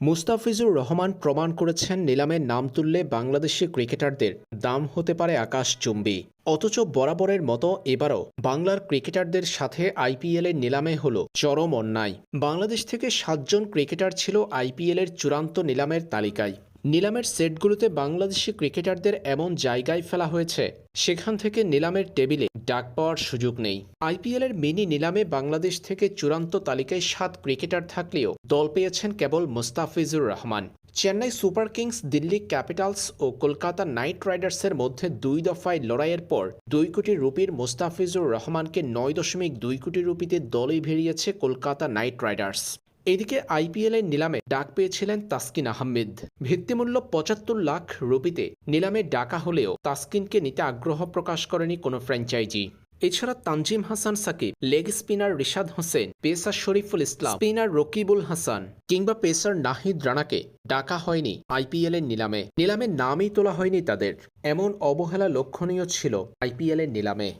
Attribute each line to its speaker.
Speaker 1: মুস্তাফিজুর রহমান প্রমাণ করেছেন নিলামে নাম তুললে বাংলাদেশি ক্রিকেটারদের দাম হতে পারে আকাশ আকাশচুম্বী অথচ বরাবরের মতো এবারও বাংলার ক্রিকেটারদের সাথে আইপিএলের নিলামে হল চরম অন্যায়। বাংলাদেশ থেকে সাতজন ক্রিকেটার ছিল আইপিএলের চূড়ান্ত নিলামের তালিকায়। নিলামের সেটগুলোতে বাংলাদেশি ক্রিকেটারদের এমন জায়গায় ফেলা হয়েছে, সেখান থেকে নিলামের টেবিলে ডাক পাওয়ার সুযোগ নেই। আইপিএলের মিনি নিলামে বাংলাদেশ থেকে চূড়ান্ত তালিকায় সাত ক্রিকেটার থাকলেও দল পেয়েছেন কেবল Mustafizur Rahman. Chennai Super Kings, Delhi Capitals ও কলকাতা নাইট রাইডার্সের মধ্যে দুই দফায় লড়াইয়ের পর দুই কোটি রুপির মুস্তাফিজুর রহমানকে নয় দশমিক দুই কোটি রুপিতে দলেই ভেরিয়েছে কলকাতা নাইট রাইডার্স। এদিকে আইপিএলের নিলামে ডাক পেয়েছিলেন তাসকিন আহমেদ। ভিত্তিমূল্য পঁচাত্তর লাখ রুপিতে নিলামে ডাকা হলেও তাসকিনকে নিতে আগ্রহ প্রকাশ করেনি কোনো ফ্র্যাঞ্চাইজি। এছাড়া Tanzim Hasan Sakib, leg spinner Rishad Hossain, pacer Shoriful Islam, spinner Rakibul Hasan কিংবা পেসার নাহিদ রানাকে ডাকা হয়নি আইপিএলের নিলামে। নিলামে নামই তোলা হয়নি তাদের। এমন অবহেলা লক্ষণীয় ছিল আইপিএলের নিলামে।